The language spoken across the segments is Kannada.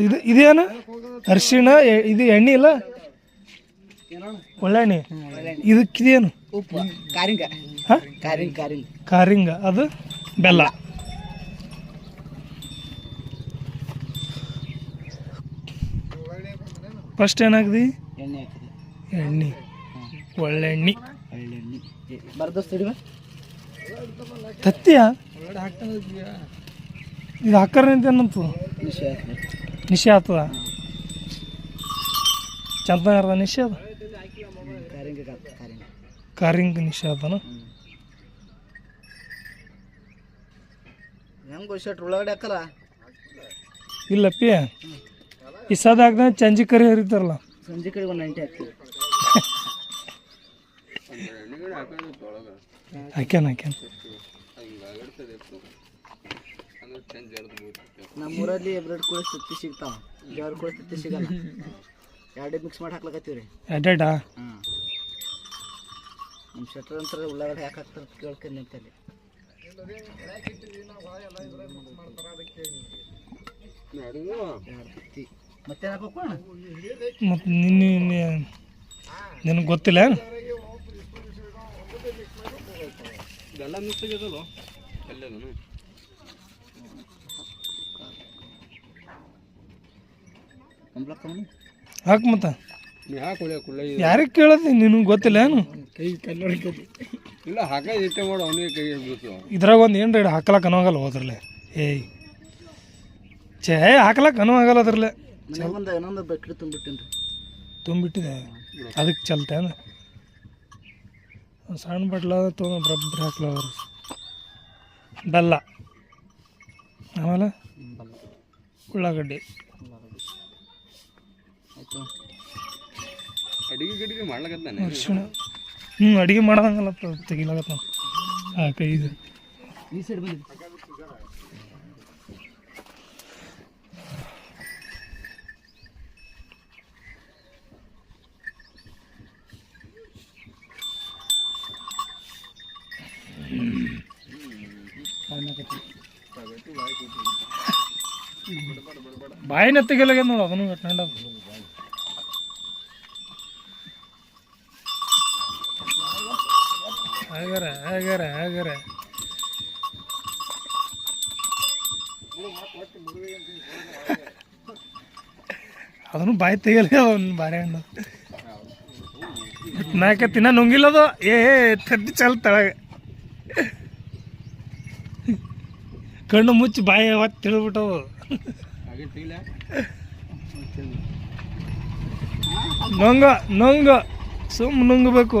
ಇದು ಇದೇನು? ಅರಿಶಿಣ ಇದು ಎಣ್ಣೆ ಇಲ್ಲ? ಒಳ್ಳೆಣ್ಣೆ. ಇದಕ್ಕಿದೇನು? ಕಾರಿಂಗ. ಅದು ಬೆಲ್ಲ. ಫಸ್ಟ್ ಏನಾಗ್ದಿ? ಎಣ್ಣೆ. ಒಳ್ಳೆಣ್ಣೆ. ತತ್ತಿಯ? ಇದು ಹಾಕರ್ ಹಾಕ್ಬೇಕು ನಿಶೆ ಆಗ್ತದ ಚಂದ ಅರ್ಧ ನಿಶೆ ಅದ ಕಾರಿಂಗ ನಿಶೆ ಅದನ ಇಲ್ಲಪ್ಪಿ ಈ ಸದ ಹಾಕ್ದ ಚಂಜಿ ಕರಿ ಹರಿತಾರಲ್ಲ. ಸಂಜೆ ಕಡೆ ಒಂದು ನೈಂಟಿ ಹಾಕ್ತೀವಿ ಹಾಕ್ಯಾನ ಹಾಕ್ಯಾನ. ನಮ್ಮೂರಲ್ಲಿ ಬ್ರೆಡ್ ಕೂಡ ತತ್ತಿ ಸಿಗ್ತಾವ. ಎರಡು ಕೂಡ ತತ್ತಿ ಸಿಗಲ್ಲ. ಎರಡೇ ಮಿಕ್ಸ್ ಮಾಡಿ ಹಾಕ್ಲಕತ್ತೀವಿ ರೀ ಎಡ್ಡೆಡಾ ಹಾಂ ನಮ್ಮ ಶೆಟ್ರ್ ಅಂತ ಉಳ್ಳಾಗಡ್ಡೆ ಯಾಕೆ ಹಾಕ್ತಾರೆ ಕೇಳ್ಕೊಂಡು ನಿಂತಲ್ಲಿ. ಎರಡು ಮತ್ತೆ ಮತ್ತು ನಿನ್ನೆ ನಿನಗೆ ಗೊತ್ತಿಲ್ಲ ಎಲ್ಲ ಮಿಕ್ಸ್ ಆಗ್ಯದಲ್ಲ? ಎಲ್ಲದನು ಹಾಕ್ ಮತ್ತ. ಯಾರಿಗೆ ಕೇಳದಿ ನಿನಗೆ ಗೊತ್ತಿಲ್ಲ ಏನು? ಕೈ ಕಲ್ಲೊಳಕತಿ ಇಲ್ಲ ಹಾಕ ಇಷ್ಟ ಮಾಡು ಅವನಿಗೆ ಕೈ ಬೀಳ್ತು ಇದ್ರಾಗ ಒಂದು ಏನು ಹಾಕ್ಲಕ್ಕ ಆಗಲ್ಲ ಹೋದ್ರಲ್ಲೇ. ಏಯ್. ಛೇ ಹಾಕ್ಲಕ್ಕ ಅನುವಾಗಲ್ಲ ಅದ್ರಲ್ಲೇ. ಇನ್ನೊಂದು ಬಕೆಟ್ ತುಂಬಿಟ್ಟಿನಿ ರೀ ತುಂಬಿಟ್ಟಿದೆ. ಅದಕ್ಕೆ ಚಲ್ತೆ ಸಣ್ಣ ಬಟ್ಲ ತೊಗೊಂಡು ಬ್ರಬ್ರ ಹಾಕ್ಲ ಅವ್ರು. ಬೆಲ್ಲ. ಆಮೇಲೆ ಉಳ್ಳಾಗಡ್ಡಿ. ಅಡಿಗೆ ಗಿಡಿಗೆ ಮಾಡ್ಲಕತ್ತಾನೆ ಅರಿಶಿಣ ಹ್ಞೂ ಅಡುಗೆ ಮಾಡ್ದಂಗಲ್ಲ ತೆಗಿಲಾಗತ್ತ ಆ ಕೈ ಇದು ಈ ಸೈಡ್ ಬಂದಿದೆ ಬಾಯಿನ ತೆಗಿಲಾಗ್ಯದ ನೋಡು ಅದನ್ನು ಕಟ್ಕೊಂಡ ಹಾಗಾರ ಆಗರ ಆಗರ ಅದನ್ನು ಬಾಯಿ ತೆಗಿಯಲ್ಲ ಅವ್ನು ಬಾರೆ ಹಣ್ಣು ನಾಕ ತಿನ್ನ ನುಂಗಿಲ್ಲದು? ಏ ತದ್ದು ಚಲ್ ತಳಗ. ಕಣ್ಣು ಮುಚ್ಚಿ ಬಾಯಿ ಹೊತ್ತು ತಿಳಿದ್ಬಿಟ್ಟವು ನೊಂಗ ನೊಂಗ. ಸುಮ್ ನುಂಗಬೇಕು.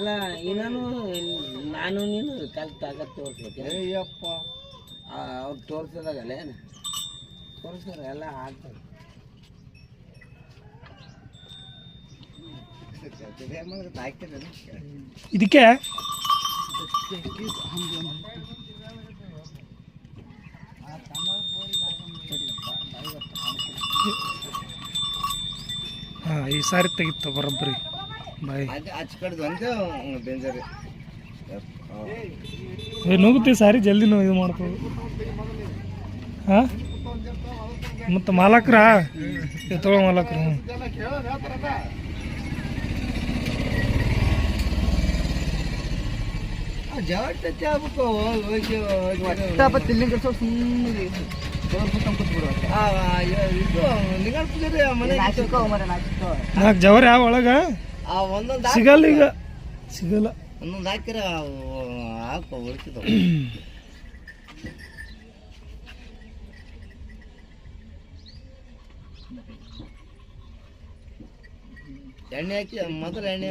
ಅಲ್ಲ ಇನ್ನೂ ನಾನು ನೀನು ಕಲ್ ತಾಕತ್ ತೋರಿಸ್ಬೇಕು. ಅಯ್ಯಪ್ಪ ಅವ್ರು ತೋರಿಸಿದಾಗಲ್ಲ ಏನು? ತೋರಿಸ್ತಾರೆ ಎಲ್ಲ ಆಗ್ತದೆ. ಇದಕ್ಕೆ ಹಾಂ ಈ ಸಾರಿ ತೆಗಿತ್ತ ಬರೋಬ್ಬರಿ. ಏ ನುಗ್ತಿ ಸಾರಿ ಜಲ್ದಿ ನಾವು ಇದು ಮಾಡ್ತೇವೆ ಹಾಂ? ಮತ್ತು ಮಾಲಕ್ರ? ಎತ್ತೊಳ ಮಾಲಕ್ರ. ಸುಮ್ಮನೆ ನಾಲ್ಕು ಜವರಿ ಯಾವ ಒಳಗೆ. ಆ ಒಂದೊಂದು ಸಿಗಲ್ಲ ಈಗ. ಸಿಗಲ್ಲ. ಒಂದೊಂದು ಹಾಕಿರ ಹಾಕೋ ಎಣ್ಣೆ ಹಾಕಿ ಮೊದಲು ಎಣ್ಣೆ